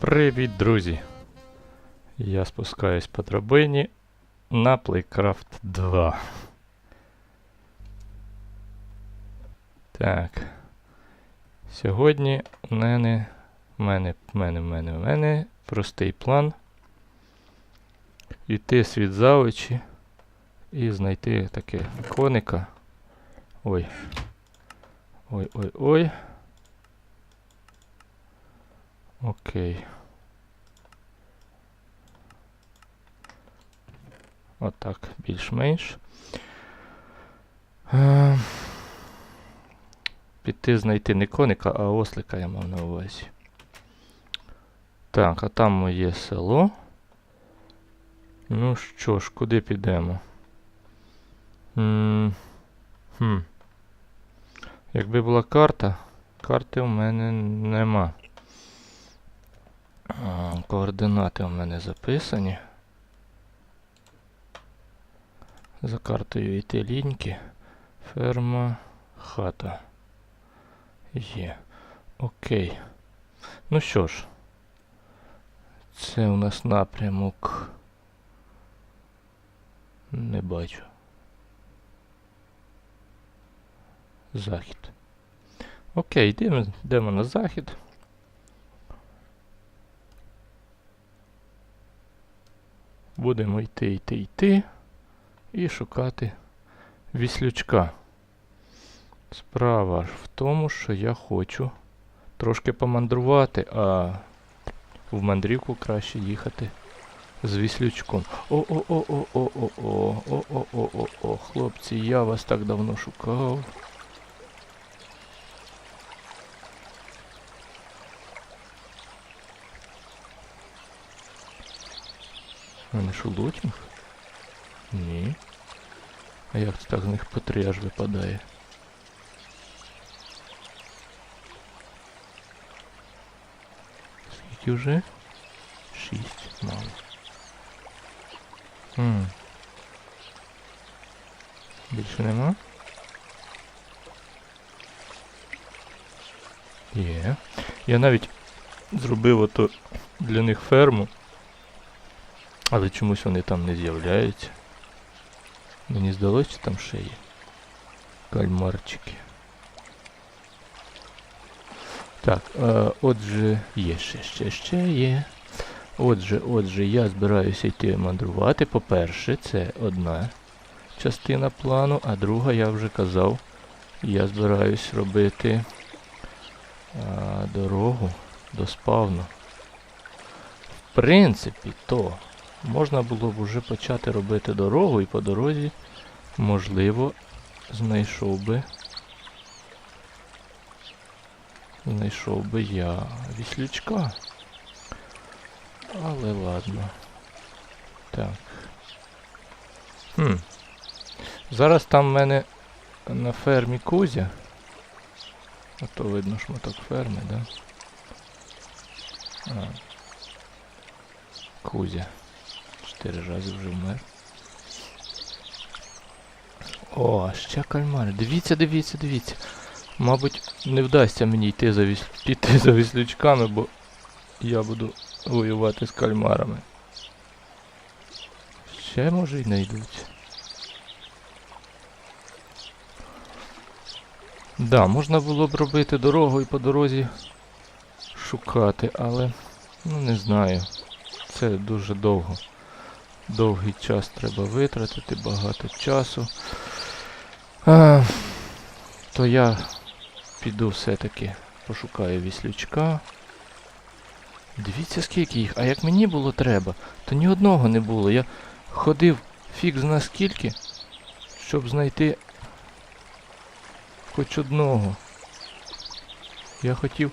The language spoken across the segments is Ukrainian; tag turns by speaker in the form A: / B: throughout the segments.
A: Привіт, друзі! Я спускаюсь по драбині на Playcraft 2. Так. Сьогодні у мене, в мене, в мене, в мене, в мене простий план. Йти світ за очі і знайти таке коника. Ой. Ой, ой, ой. Окей. Отак, більш-менш. Е, Піти знайти не коника, а ослика я мав на увазі. Так, а там моє село. Ну що ж, куди підемо? М, Хм. Якби була карта, карти у мене нема. Координати у мене записані. За картою йти ліньки. Ферма, хата. Є. Окей. Ну що ж. Це у нас напрямок. Не бачу. Захід. Окей, йдемо, йдемо на захід. Будемо йти, йти, йти і шукати віслючка. Справа ж в тому, що я хочу трошки помандрувати, а в мандрівку краще їхати з віслючком. О-о-о-о-о-о-о-о-о-о-о, хлопці, я вас так давно шукав. Мене лотінг? Ні. А як це так з них по три аж випадає? Скільки вже? Шість, мало. Хм. Більше нема? Є. Я навіть зробив ото для них ферму. Але чомусь вони там не з'являються. Мені здалося, чи там ще є. Кальмарчики. Так, е, отже, є ще, ще, ще є. Отже, отже, я збираюся йти мандрувати. По-перше, це одна частина плану, а друга, я вже казав, я збираюсь робити а, дорогу до спавну. В принципі, то можна було б уже почати робити дорогу і по дорозі, можливо, знайшов би. Знайшов би я віслючка. Але ладно. Так. Хм. Зараз там в мене на фермі Кузя. А то видно шматок ферми, да? А. Кузя. Чотири рази вже вмер. О, ще кальмари. Дивіться, дивіться, дивіться. Мабуть, не вдасться мені йти за віс... піти за віслючками, бо я буду воювати з кальмарами. Ще може й не йдуть. Да, можна було б робити дорогу і по дорозі шукати, але ну не знаю. Це дуже довго. Довгий час треба витратити, багато часу. А, то я піду все-таки пошукаю віслючка. Дивіться скільки їх. А як мені було треба, то ні одного не було. Я ходив фіг зна скільки, щоб знайти хоч одного. Я хотів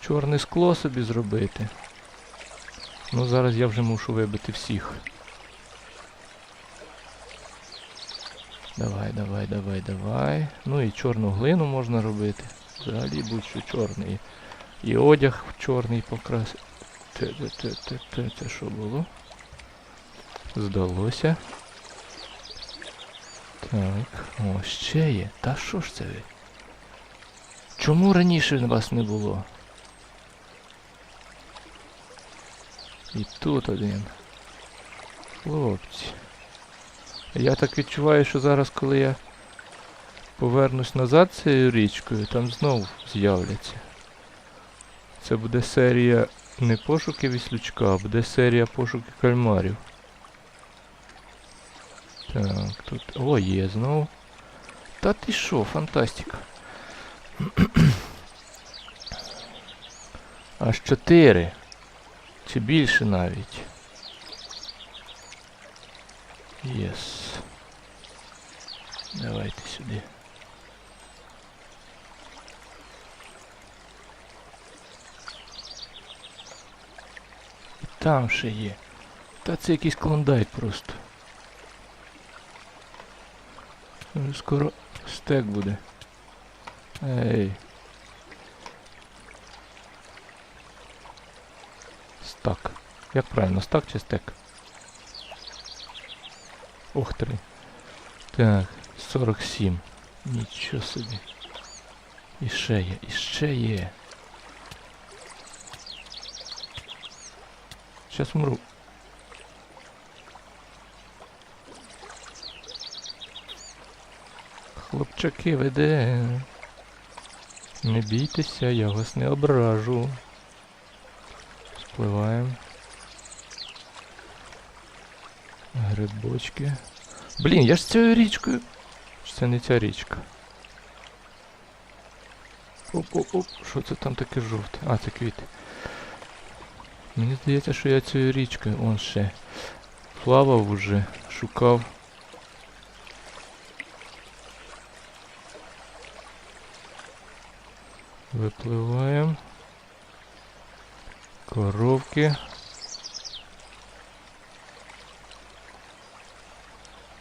A: чорне скло собі зробити. Ну зараз я вже мушу вибити всіх. Давай, давай, давай, давай. Ну і чорну глину можна робити. Взагалі будь-що чорний. І одяг чорний покрас. Те, те, те, те, те, це що було? Здалося. Так, о, ще є. Та що ж це ви? Чому раніше вас не було? І тут один. Хлопці. Я так відчуваю, що зараз, коли я повернусь назад цією річкою, там знов з'являться. Це буде серія не пошуки віслючка, а буде серія пошуки кальмарів. Так, тут. О, є знову. Та ти що, фантастика. Аж чотири. Чи більше навіть. Єс. Давайте сюди. І там ще є. Та це якийсь клондайк просто. Вже скоро стек буде. Ей. Стак. Як правильно, стак чи стек? Ух три. Так, 47. Нічого собі. І ще є, і ще є. Щас умру. Хлопчаки веде. Не бійтеся, я вас не ображу. Спливаємо. Грибочки. Блін, я ж цією річкою. Це не ця річка? Оп-оп-оп, що це там таке жовте? А, це квіти. Мені здається, що я цією річкою, он ще. Плавав уже, шукав. Випливаємо. Коровки.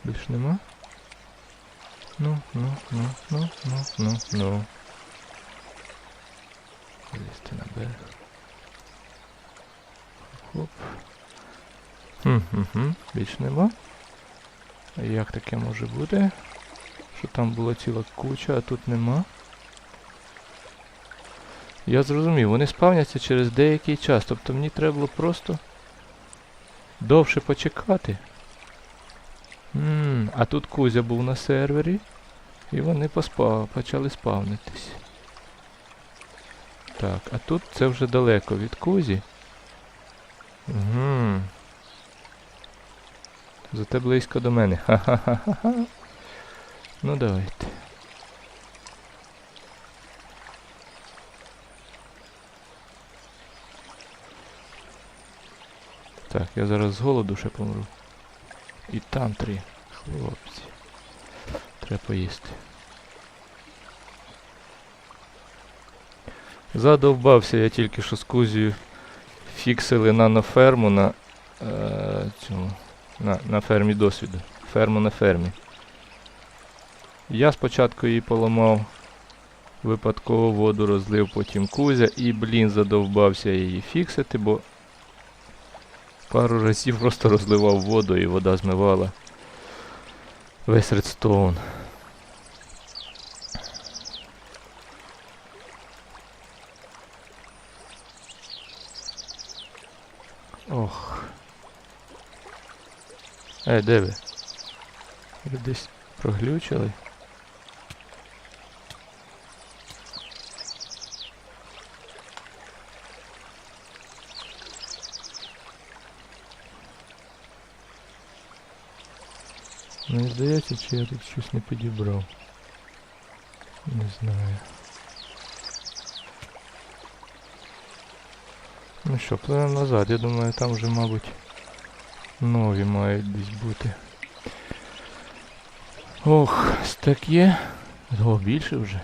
A: Більш нема? Ну, ну, ну, ну, ну, ну, ну. Лізти на берег. Хоп. Хм-хм-хм, більш нема. Як таке може бути? Що там була ціла куча, а тут нема. Я зрозумів, вони спавняться через деякий час, тобто мені треба було просто довше почекати. Ммм, а тут Кузя був на сервері, і вони поспав, почали спавнитись. Так, а тут це вже далеко від Кузі. Угу. Зате близько до мене. Ха-ха-ха-ха. Ну давайте. Так, я зараз з голоду ще помру. І там три. Хлопці. Треба поїсти. Задовбався я тільки що з Кузією фіксили наноферму на е, цьому. На, на фермі досвіду. Ферму на фермі. Я спочатку її поламав, випадково воду розлив, потім Кузя і, блін, задовбався її фіксити, бо пару разів просто розливав воду і вода змивала весь редстоун. Ох. Ей, де ви? Ви десь проглючили? Мені здається, чи я тут щось не підібрав. Не знаю. Ну що, пливемо назад. Я думаю, там вже, мабуть, нові мають десь бути. Ох, стек є. О, більше вже.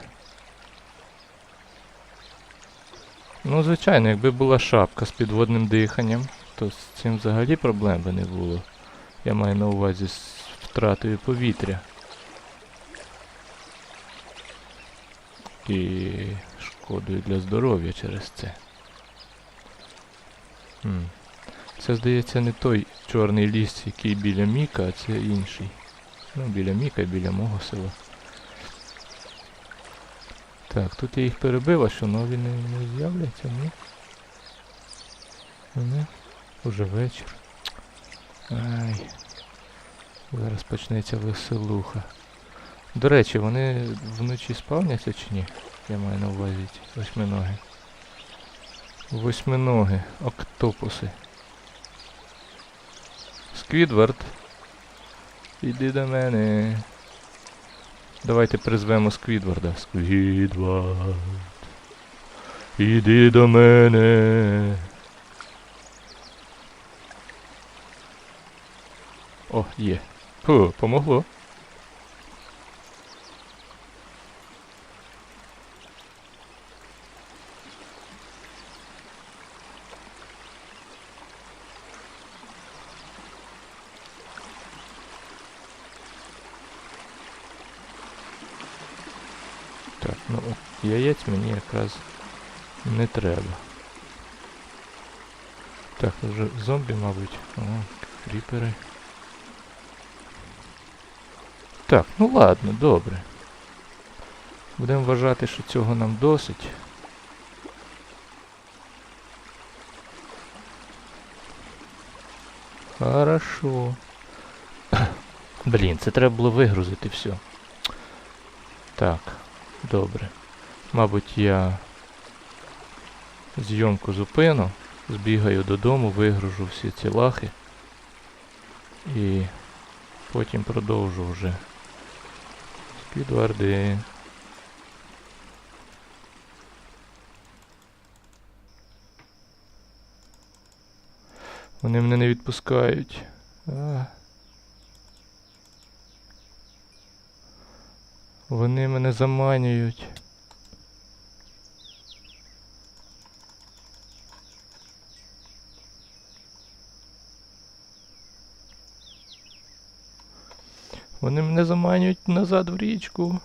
A: Ну, звичайно, якби була шапка з підводним диханням, то з цим взагалі проблем би не було. Я маю на увазі з втратою повітря. І шкодою для здоров'я через це. Хм. Це, здається, не той чорний ліс, який біля Міка, а це інший. Ну, біля Міка і біля мого села. Так, тут я їх перебив, а що нові не, не з'являться, ні? Ні? Уже вечір. Ай. Зараз почнеться веселуха. До речі, вони вночі спавняться чи ні? Я маю на увазі восьминоги. Восьминоги, октопуси. Сквідвард. Іди до мене. Давайте призвемо Сквідварда. Сквідвард. Іди до мене. О, є. Фу, помогло. Так, ну яєць мені якраз не треба. Так, вже зомбі, мабуть. О, кріпери. Так, ну ладно, добре. Будемо вважати, що цього нам досить. Хорошо. Блін, це треба було вигрузити все. Так, добре. Мабуть, я зйомку зупину, збігаю додому, вигружу всі ці лахи. І потім продовжу вже. Спідварди. Вони мене не відпускають. А. Вони мене заманюють. Вони мене заманюють назад в річку.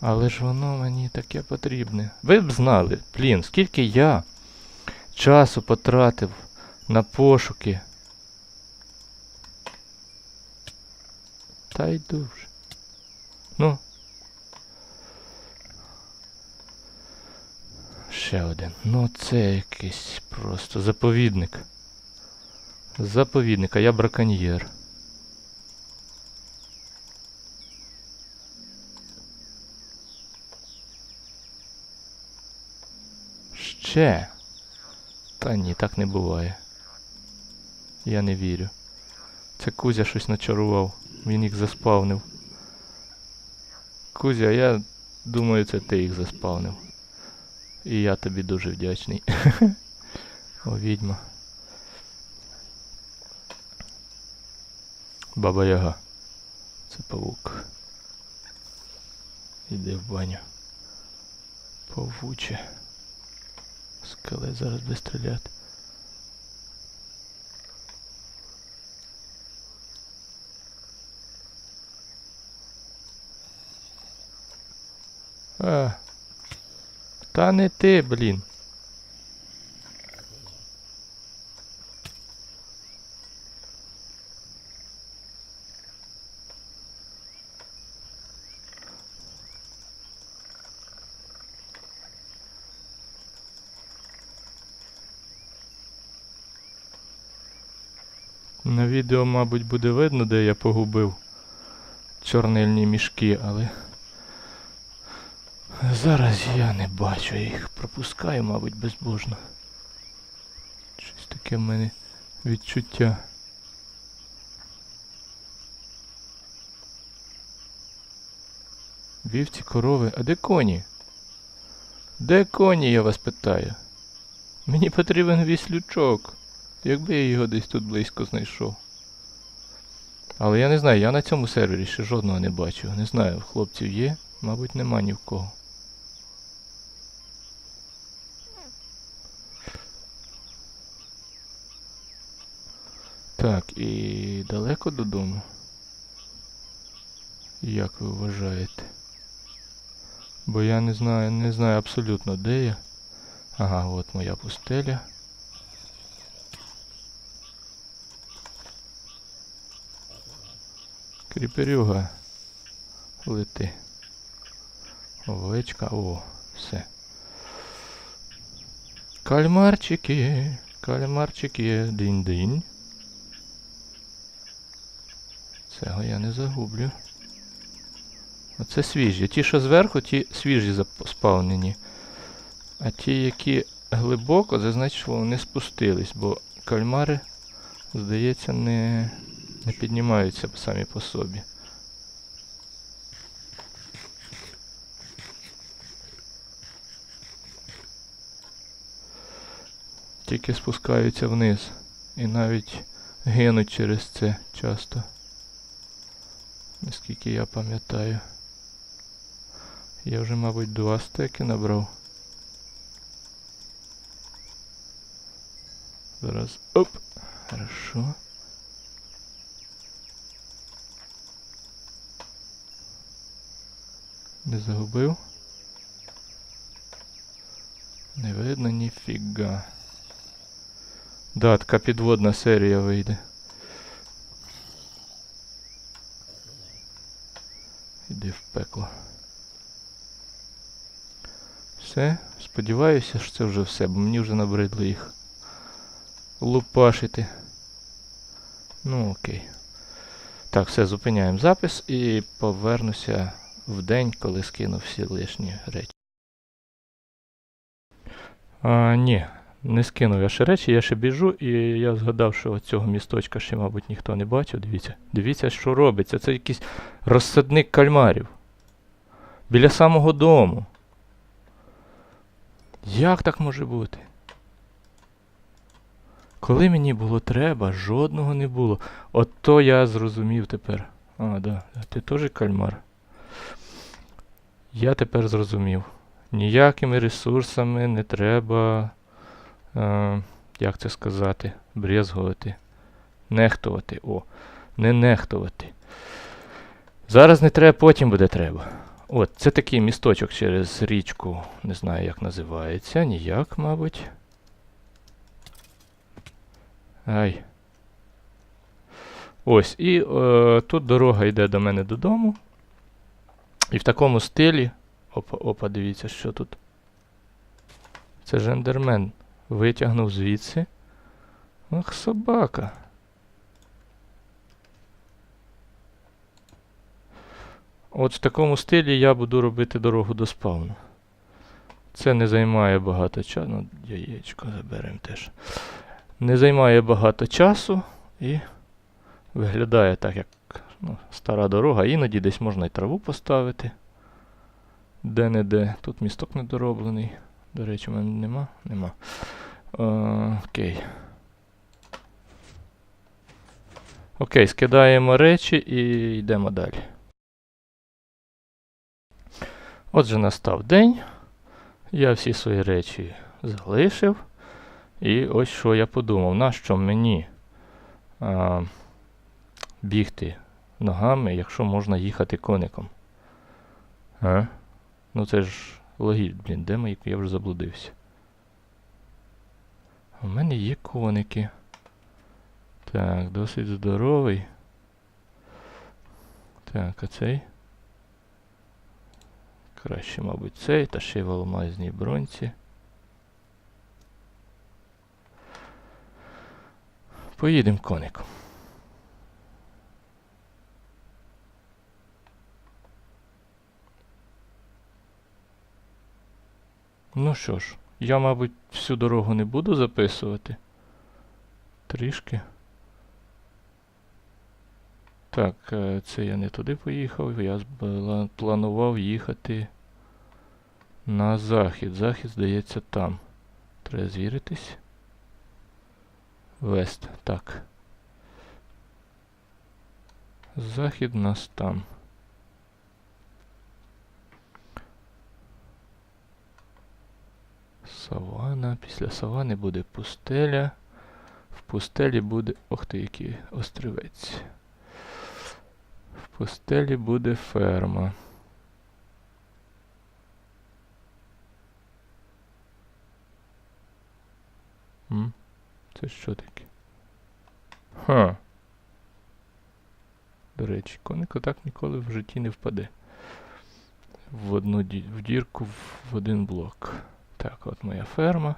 A: Але ж воно мені таке потрібне. Ви б знали, блін, скільки я часу потратив на пошуки. Та йду вже. Ну. Ще один. Ну це якийсь просто заповідник. Заповідник, а я браконьєр. Ще. Та ні, так не буває. Я не вірю. Це Кузя щось начарував. Він їх заспавнив. Кузя, я думаю, це ти їх заспавнив. І я тобі дуже вдячний. О, відьма. Баба Яга. Це павук. Іди в баню. Павуче. Скелет зараз буде стріляти. А. Та не ти, блін. На відео, мабуть, буде видно, де я погубив чорнильні мішки, але зараз я не бачу, я їх пропускаю, мабуть, безбожно. Щось таке в мене відчуття. Вівці, корови, а де коні? Де коні, я вас питаю? Мені потрібен віслючок. Якби я його десь тут близько знайшов. Але я не знаю, я на цьому сервері ще жодного не бачив. Не знаю, хлопців є, мабуть, нема ні в кого. Так, і далеко додому? Як ви вважаєте? Бо я не знаю, не знаю абсолютно де я. Ага, от моя пустеля. Кріперюга. Лети. Овечка. О, все. Кальмарчики. Кальмарчики. Динь-динь. Цього я не загублю. Оце свіжі. Ті, що зверху, ті свіжі спавнені. А ті, які глибоко, це значить, що вони спустились, бо кальмари, здається, не, не піднімаються самі по собі. Тільки спускаються вниз. І навіть гинуть через це часто. Наскільки я пам'ятаю. Я вже, мабуть, два стеки набрав. Зараз. Оп! Хорошо. Не загубив. Не видно ніфіга. Да, така підводна серія вийде. Іди в пекло. Все, сподіваюся, що це вже все, бо мені вже набридло їх лупашити. Ну окей. Так, все, зупиняємо запис і повернуся в день, коли скину всі лишні речі. А, ні, не скинув я ще речі, я ще біжу, і я згадав, що цього місточка ще, мабуть, ніхто не бачив. Дивіться. Дивіться, що робиться. Це якийсь розсадник кальмарів. Біля самого дому. Як так може бути? Коли мені було треба, жодного не було. От то я зрозумів тепер. А, да, ти теж кальмар. Я тепер зрозумів. Ніякими ресурсами не треба. Е, як це сказати? Брезгувати. Нехтувати. О, не нехтувати. Зараз не треба, потім буде треба. От, це такий місточок через річку. Не знаю, як називається. Ніяк, мабуть. Ай. Ось, і е, тут дорога йде до мене додому. І в такому стилі. Опа, опа, дивіться, що тут. Це жендермен. Витягнув звідси. Ах, собака. От в такому стилі я буду робити дорогу до спавну. Це не займає багато часу. Ну, яєчко заберемо теж. Не займає багато часу і виглядає так, як ну, стара дорога. Іноді десь можна і траву поставити. Де-не-де. Тут місток недороблений. До речі, в мене нема? Нема. Окей. Окей, скидаємо речі і йдемо далі. Отже, настав день. Я всі свої речі залишив. І ось що я подумав, нащо мені а, бігти ногами, якщо можна їхати коником? А? Ну це ж логічно, блін, де мої? Я вже заблудився. У мене є коники. Так, досить здоровий. Так, а цей? Краще, мабуть, цей, та ще й в алмазній бронці. Поїдемо коником. Ну що ж, я, мабуть, всю дорогу не буду записувати. Трішки. Так, е, це я не туди поїхав, я планував їхати на захід. Захід, здається, там. Треба звіритись. Вест, так. Захід нас там. Савана. Після савани буде пустеля. В пустелі буде. Ох ти, який острівець. Пустелі буде ферма. М? Це що таке? Ха. До речі, коник отак ніколи в житті не впаде. в одну ді- в дірку в один блок. Так, от моя ферма.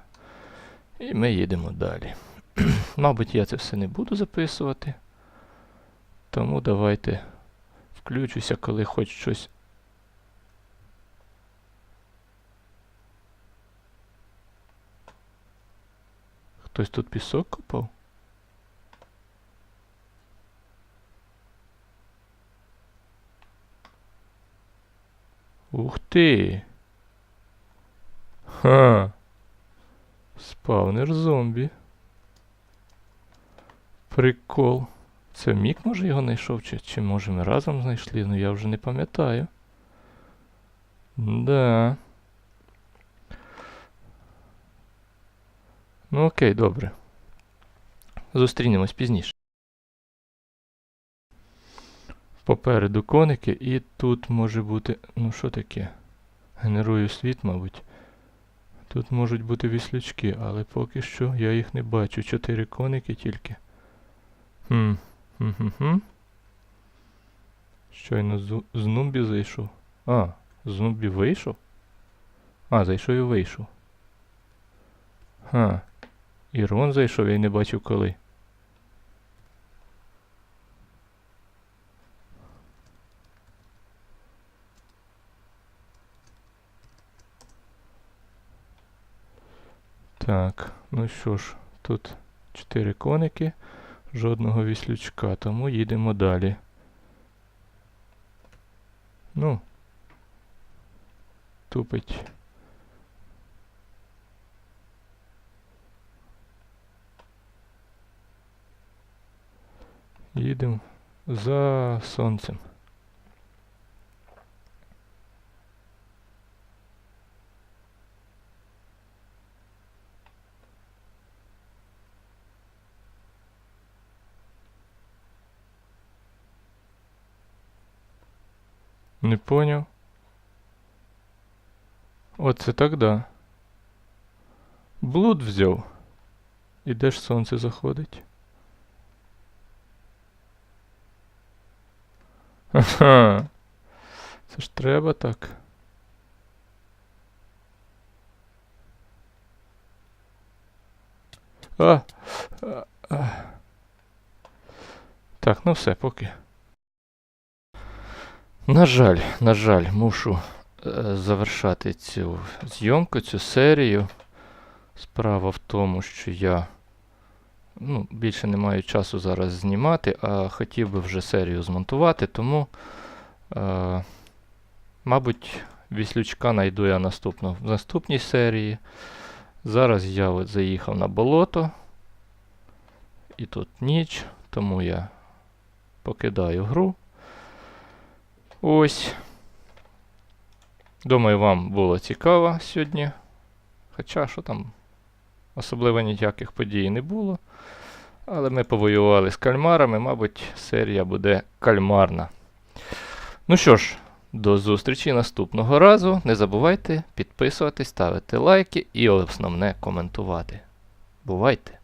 A: І ми їдемо далі. Мабуть, я це все не буду записувати. Тому давайте включуся, коли хоч щось. Хтось тут пісок копав? Ух ти! Ха! Спавнер зомбі. Прикол. Це Мік, може, його знайшов, чи, чи може ми разом знайшли, ну я вже не пам'ятаю. Да. Ну окей, добре. Зустрінемось пізніше. Попереду коники, і тут може бути. Ну що таке? Генерую світ, мабуть. Тут можуть бути віслючки, але поки що я їх не бачу. Чотири коники тільки. Хм. Хм-хм-хм. Щойно з, з Нумбі зайшов. А, з Нумбі вийшов? А, зайшов і вийшов. Ха. Ірон зайшов, я й не бачив коли. Так, ну що ж, тут чотири коники, жодного віслючка, тому їдемо далі. Ну. Тупить. Їдемо за сонцем. Не поняв. Оце так да. Блуд взяв. І де ж сонце заходить? Ага. Це ж треба так. А, а, а. Так, ну все, поки. На жаль, на жаль, мушу е, завершати цю зйомку, цю серію. Справа в тому, що я ну, більше не маю часу зараз знімати, а хотів би вже серію змонтувати, тому, е, мабуть, віслючка найду я наступно, в наступній серії. Зараз я от заїхав на болото, і тут ніч, тому я покидаю гру. Ось. Думаю, вам було цікаво сьогодні. Хоча що там особливо ніяких подій не було. Але ми повоювали з кальмарами, мабуть, серія буде кальмарна. Ну що ж, до зустрічі наступного разу. Не забувайте підписуватись, ставити лайки і основне коментувати. Бувайте!